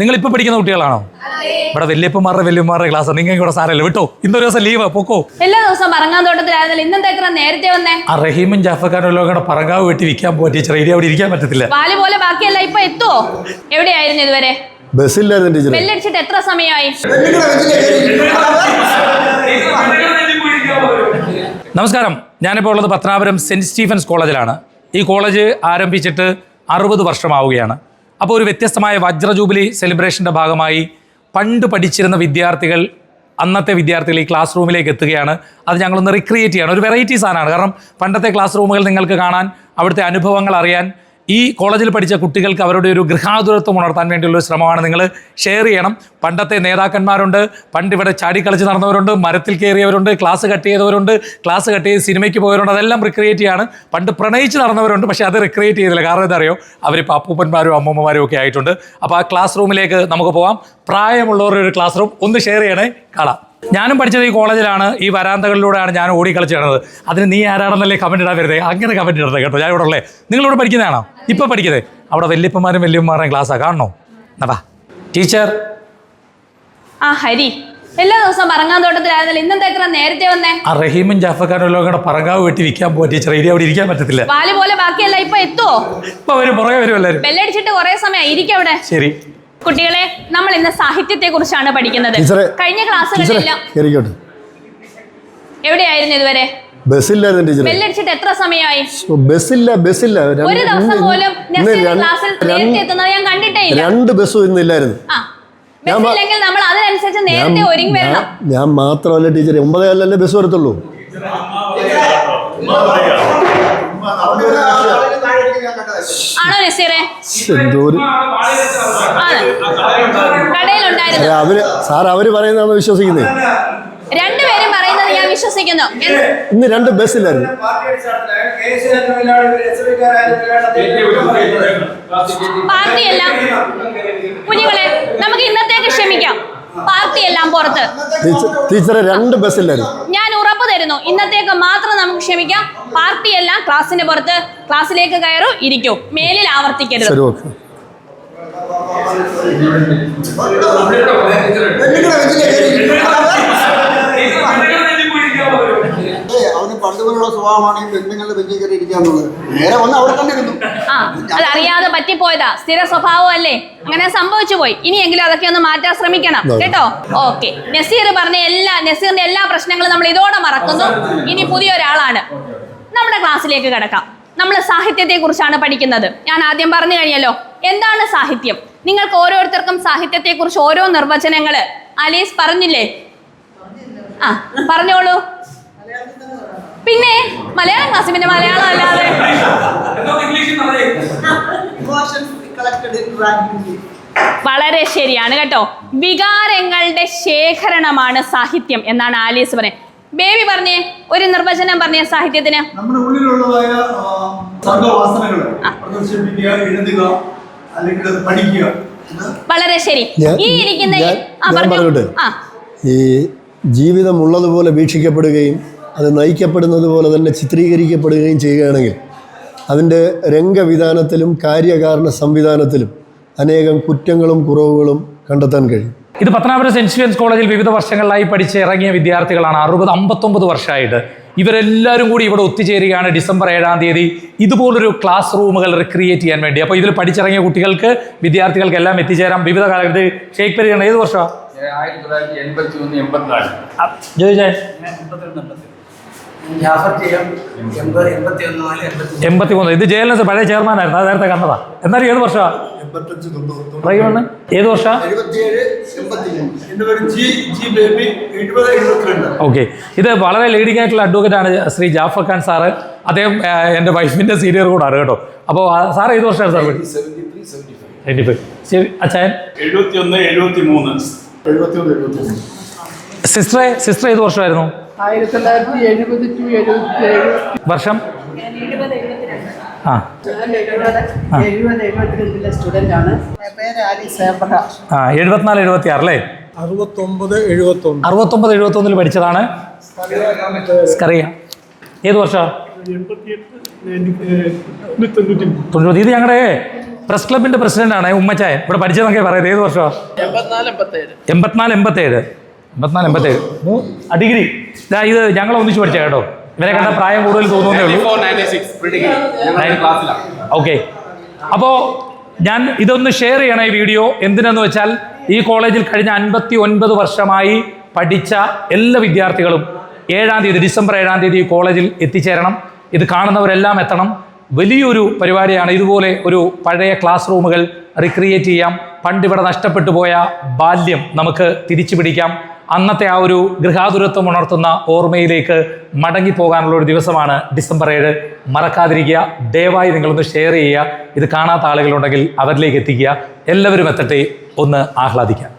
നിങ്ങൾ ഇപ്പൊ പഠിക്കുന്ന കുട്ടികളാണോ? ഇവിടെ വല്യപ്പന്മാരുടെ വല്യമാരുടെ ക്ലാസ് നിങ്ങൾ ഇവിടെ സാരല്ല വിട്ടോ ഇന്നൊരു ദിവസം ലീവ് പൊക്കോ. എല്ലാ ദിവസവും പറങ്ങാൻ തോട്ടത്തിലായിരുന്നല്ലോ ഇന്നെന്താ ഇത്ര നേരത്തെ വന്നേ? ആ റഹീമും ജാഫക്കാരും എല്ലാം കൂടെ പറങ്കാവ് വെട്ടി വിൽക്കാൻ പോകാൻ ടീച്ചർ ഇനി അവിടെ ഇരിക്കാൻ പറ്റത്തില്ല. പാൽ പോലെ ബാക്കിയല്ല ഇപ്പൊ എത്തുവോ? എവിടെയായിരുന്നു ഇതുവരെ? ബസ്സില്ലായിരുന്നു ടീച്ചർ ബെല്ലടിച്ചിട്ട് എത്ര സമയമായി? നമസ്കാരം. ഞാനിപ്പോൾ ഉള്ളത് പത്തനാപുരം സെന്റ് സ്റ്റീഫൻസ് കോളേജിലാണ്. ഈ കോളേജ് ആരംഭിച്ചിട്ട് അറുപത് വർഷമാവുകയാണ്. അപ്പോൾ ഒരു വ്യത്യസ്തമായ വജ്ര ജൂബിലി സെലിബ്രേഷന്റെ ഭാഗമായി പണ്ട് പഠിച്ചിരുന്ന വിദ്യാർത്ഥികൾ അന്നത്തെ വിദ്യാർത്ഥികൾ ഈ ക്ലാസ് റൂമിലേക്ക് എത്തുകയാണ്. അത് ഞങ്ങളൊന്ന് റിക്രിയേറ്റ് ചെയ്യണം. ഒരു വെറൈറ്റി സാധനമാണ്. കാരണം പണ്ടത്തെ ക്ലാസ് റൂമുകൾ നിങ്ങൾക്ക് കാണാൻ അവിടുത്തെ അനുഭവങ്ങൾ അറിയാൻ ഈ കോളേജിൽ പഠിച്ച കുട്ടികൾക്ക് അവരുടെ ഒരു ഗൃഹാതുരത്വം ഉണർത്താൻ വേണ്ടിയുള്ള ഒരു ശ്രമമാണ് നിങ്ങൾ ഷെയർ ചെയ്യണം. പണ്ടത്തെ നേതാക്കന്മാരുണ്ട് പണ്ട് ഇവിടെ ചാടിക്കളിച്ച് നടന്നവരുണ്ട് മരത്തിൽ കയറിയവരുണ്ട് ക്ലാസ് കട്ട് ചെയ്തവരുണ്ട് ക്ലാസ് കട്ട് ചെയ്ത് സിനിമയ്ക്ക് പോയവരുണ്ട് അതെല്ലാം റിക്രിയേറ്റ് ചെയ്യാണ്. പണ്ട് പ്രണയിച്ച് നടന്നവരുണ്ട് പക്ഷേ അത് റിക്രിയേറ്റ് ചെയ്തില്ല. കാരണം എന്താ അറിയോ? അവരിപ്പോൾ അപ്പൂപ്പന്മാരും അമ്മൂമ്മമാരും ഒക്കെ ആയിട്ടുണ്ട്. അപ്പോൾ ആ ക്ലാസ് റൂമിലേക്ക് നമുക്ക് പോവാം. പ്രായമുള്ളവരുടെ ഒരു ക്ലാസ് റൂം ഒന്ന് ഷെയർ ചെയ്യണേ. കാണാം. ഞാനും പഠിച്ചത് ഈ കോളേജിലാണ് ഈ വരാന്തകളിലൂടെയാണ് ഞാൻ ഓടി കിടന്നത് അതിന് നീ ആരാണെന്നല്ലേ കമന്റ് ഇടാൻ വരുന്നത് അങ്ങനെ കമന്റ് ഇടരുത് കേട്ടോ. ഞാൻ ഇവിടെ ഉള്ളേ. നിങ്ങളിവിടെ പഠിക്കുന്നതാണോ? ഇപ്പോൾ പഠിക്കുന്നത് അവിടെ വല്യപ്പന്മാരും വല്യമ്മമാരുടെയും ക്ലാസ്സാണ് കാണണോ? എന്നാ ടീച്ചർ ആ ഹരി. എല്ലാ ദിവസവും പറങ്ങാൻ തോട്ടത്തിലായിരുന്നല്ലോ ഇന്നെന്താ എത്ര നേരത്തെ വന്നേ? ആ റഹീമും ജാഫക്കാരും എല്ലാം കൂടെ പറങ്കാവ് വെട്ടി വിൽക്കാൻ പോകാൻ ടീച്ചർ ഇനി അവിടെ ഇരിക്കാൻ പറ്റത്തില്ല. പാൽ പോലെ ബാക്കിയല്ല ഇപ്പൊ എത്തുവോ? ഇപ്പൊ വരും പുറകെ വരും ബെല്ലടിച്ചിട്ട് കുറെ സമയം ഇരിക്കും ഇരിക്കവിടെ ശരി. കുട്ടികളെ നമ്മൾ ഇന്ന് സാഹിത്യത്തെ കുറിച്ചാണ് പഠിക്കുന്നത് കഴിഞ്ഞ ക്ലാസ്സുകളിലെല്ലാം എവിടെയായിരുന്നു ഇതുവരെ ബസ്സില്ലായിരുന്നു ടീച്ചർ ബെല്ലടിച്ചിട്ട് എത്ര സമയമായി ബസ്സില്ല ബസ്സില്ല ഒരു ദിവസം പോലും ക്ലാസ്സിൽ നേരത്തെ എത്തുന്നത് ഞാൻ കണ്ടിട്ടേ ഇല്ല രണ്ട് ബസ്സും ഇന്നില്ലായിരുന്നു ബസ്സില്ലെങ്കിൽ നമ്മൾ അതിനനുസരിച്ച് നേരത്തെ ഒരുങ്ങി വരണം ഞാൻ- മാത്രമല്ല ടീച്ചർ ഒമ്പതല്ലേ കാലല്ലേ ബസ് വരത്തുള്ളൂ ആണോ നസീറെ എന്തോ ഒരു ആണ് കടയിലുണ്ടായിരുന്നു ഏ, അവർ സാർ അവർ പറയുന്നതാണ് വിശ്വസിക്കുന്നത് രണ്ടുപേരും പറയുന്നത് ഞാൻ വിശ്വസിക്കുന്നു? ഇന്ന് രണ്ട് ബസ്സിലായിരുന്നു പാർട്ടിയല്ല കുഞ്ഞുങ്ങളെ നമുക്ക് ഇന്നത്തേക്ക് ക്ഷമിക്കാം. പാർട്ടിയെല്ലാം പുറത്ത്. ടീച്ചറെ രണ്ട് ബസ്സിലായിരുന്നു ഞാൻ ഉറപ്പ് തരുന്നു. ഇന്നത്തേക്ക് മാത്രം നമുക്ക് ക്ഷമിക്കാം. പാർട്ടിയെല്ലാം ക്ലാസ്സിന് പുറത്ത് ക്ലാസ്സിലേക്ക് കയറൂ ഇരിക്കും. മേലിൽ ആവർത്തിക്കരുത്. അവന് പണ്ട് മുതലുള്ള സ്വഭാവമാണെങ്കിൽ പെണ്ണുങ്ങളുടെ ബെഞ്ചിൽ കയറി ഇരിക്കാന്നുള്ളത് നേരെ വന്ന് അവിടെ കണ്ടിരുന്നു അത് അറിയാതെ പറ്റിപ്പോയതാ. സ്ഥിര സ്വഭാവം അല്ലേ? അങ്ങനെ സംഭവിച്ചു പോയി. ഇനിയെങ്കിലും അതൊക്കെ ഒന്ന് മാറ്റാൻ ശ്രമിക്കണം. കേട്ടോ? ഓക്കെ. നസീർ പറഞ്ഞ എല്ലാ നസീറിന്റെ എല്ലാ പ്രശ്നങ്ങളും നമ്മൾ ഇതോടെ മറക്കുന്നു. ഇനി പുതിയൊരാളാണ് നമ്മുടെ ക്ലാസ്സിലേക്ക് കിടക്കാം. നമ്മൾ സാഹിത്യത്തെ കുറിച്ചാണ് പഠിക്കുന്നത്. ഞാൻ ആദ്യം പറഞ്ഞു കഴിഞ്ഞല്ലോ. എന്താണ് സാഹിത്യം? നിങ്ങൾക്ക് ഓരോരുത്തർക്കും സാഹിത്യത്തെ കുറിച്ച് ഓരോ നിർവചനങ്ങൾ. അലീസ് പറഞ്ഞില്ലേ? ആ പറഞ്ഞോളൂ. പിന്നെ മലയാളം ക്ലാസ് പിന്നെ മലയാളം അല്ലാതെ. വളരെ ശരിയാണ് കേട്ടോ. വികാരങ്ങളുടെ ശേഖരണമാണ് സാഹിത്യം എന്നാണ് ആലീസ് പറയുന്നത് ബേബി പറഞ്ഞേ ഒരു നിർവചനം പറഞ്ഞേ സാഹിത്യത്തിന്. നമ്മുടെ ഉള്ളിലുള്ളതായ സർഗവാസനകൾ പ്രദർശിപ്പിക്കുക എഴുതുക അല്ലെങ്കിൽ അത് പഠിക്കുക. വളരെ ശരി. ഞാൻ- ഈ ഇരിക്കുന്ന ആ പറഞ്ഞു. ഈ ജീവിതം ഉള്ളതുപോലെ വീക്ഷിക്കപ്പെടുകയും അത് നയിക്കപ്പെടുന്നത് പോലെ തന്നെ ചിത്രീകരിക്കപ്പെടുകയും ചെയ്യുകയാണെങ്കിൽ അതിന്റെ രംഗവിധാനത്തിലും കാര്യകാരണ സംവിധാനത്തിലും അനേകം കുറ്റങ്ങളും കുറവുകളും കണ്ടെത്താൻ കഴിയും. ഇത് പത്തനാപുരം സെന്റ് സ്റ്റീവൻസ് കോളേജിൽ വിവിധ വർഷങ്ങളിലായി പഠിച്ച് ഇറങ്ങിയ വിദ്യാർത്ഥികളാണ്. അറുപത് അമ്പത്തൊമ്പത് വർഷമായിട്ട്. ഇവരെല്ലാവരും കൂടി ഇവിടെ ഒത്തുചേരുകയാണ് ഡിസംബർ ഏഴാം തീയതി. ഇതുപോലൊരു ക്ലാസ് റൂമുകൾ റിക്രിയേറ്റ് ചെയ്യാൻ വേണ്ടി. അപ്പോൾ ഇതിൽ പഠിച്ചിറങ്ങിയ കുട്ടികൾക്ക് വിദ്യാർത്ഥികൾക്ക് എല്ലാം എത്തിച്ചേരാം. വിവിധ കാലത്ത് ഷേക്ക് പരിഗണന ഏത് വർഷമാണ് ആയിരത്തി തൊള്ളായിരത്തി എൺപത്തി ഒന്ന് എൺപത്തിനാല് എൺപത്തി മൂന്ന് ഇത് ജയലൻസ് പഴയ ചെയർമാനായിരുന്നു. അത് നേരത്തെ കണ്ടതാ. എന്നാലും ഏത് വർഷമാണ് പറയുവാണ് ഏത് വർഷം? ഓക്കെ ഇത് വളരെ ലീഡിംഗ് ആയിട്ടുള്ള അഡ്വക്കേറ്റ് ആണ് ശ്രീ ജാഫർ ഖാൻ സാറ്. അദ്ദേഹം എന്റെ വൈഫിന്റെ സീനിയർ കൂടാണ് കേട്ടോ. അപ്പോൾ സാർ ഏത് വർഷമാണ് സാർ അച്ഛൻ എഴുപത്തി ഒന്ന് എഴുപത്തി മൂന്ന് എഴുപത്തിയൊന്ന് എഴുപത്തിയൊന്ന് സിസ്റ്ററെ സിസ്റ്റർ ഏത് വർഷമായിരുന്നു? ആയിരത്തി തൊള്ളായിരത്തി എഴുപത്തി വർഷം? ആ. ആണ് എഴുപത്തിനാല് എഴുപത്തി ആറ് അല്ലേ? അറുപത്തൊമ്പത് എഴുപത്തൊന്ന്. അറുപത്തൊമ്പത് എഴുപത്തൊന്നിൽ പഠിച്ചതാണ്. സ്കറിയ. ഏത് വർഷം? തൊണ്ണൂറ്റി ഇത് ഞങ്ങളുടെ പ്രസ് ക്ലബിന്റെ പ്രസിഡന്റാണ് ഉമ്മച്ചായ ഇവിടെ പഠിച്ചതൊക്കെ പറയുന്നത് ഏത് വർഷം? എൺപത്തിനാല് എൺപത്തേഴ്. എൺപത്തിനാല് എൺപത്തേഴ്. ഡിഗ്രി. ഇതാ ഇത് ഞങ്ങൾ ഒന്നിച്ച് പഠിച്ച കേട്ടോ. ഇവരെ കണ്ട പ്രായം കൂടുതൽ തോന്നുന്നേ ഉള്ളൂ. ഓക്കെ അപ്പോ ഞാൻ ഇതൊന്ന് ഷെയർ ചെയ്യണം ഈ വീഡിയോ എന്തിനെന്ന് വെച്ചാൽ ഈ കോളേജിൽ കഴിഞ്ഞ അൻപത്തി ഒൻപത് വർഷമായി പഠിച്ച എല്ലാ വിദ്യാർത്ഥികളും ഏഴാം തീയതി ഡിസംബർ ഏഴാം തീയതി ഈ കോളേജിൽ എത്തിച്ചേരണം. ഇത് കാണുന്നവരെല്ലാം എത്തണം. വലിയൊരു പരിപാടിയാണ് ഇതുപോലെ ഒരു പഴയ ക്ലാസ് റൂമുകൾ റിക്രിയേറ്റ് ചെയ്യാം. പണ്ടിവിടെ നഷ്ടപ്പെട്ടു പോയ ബാല്യം നമുക്ക് തിരിച്ചു പിടിക്കാം അന്നത്തെ ആ ഒരു ഗൃഹാതുരത്വം ഉണർത്തുന്ന ഓർമ്മയിലേക്ക് മടങ്ങിപ്പോകാനുള്ള ഒരു ദിവസമാണ് ഡിസംബർ ഏഴ്. മറക്കാതിരിക്കുക. ദയവായി നിങ്ങളൊന്ന് ഷെയർ ചെയ്യുക. ഇത് കാണാത്ത ആളുകളുണ്ടെങ്കിൽ അവരിലേക്ക് എത്തിക്കുക. എല്ലാവരും എത്തട്ടെ. ഒന്ന് ആഹ്ലാദിക്കാം.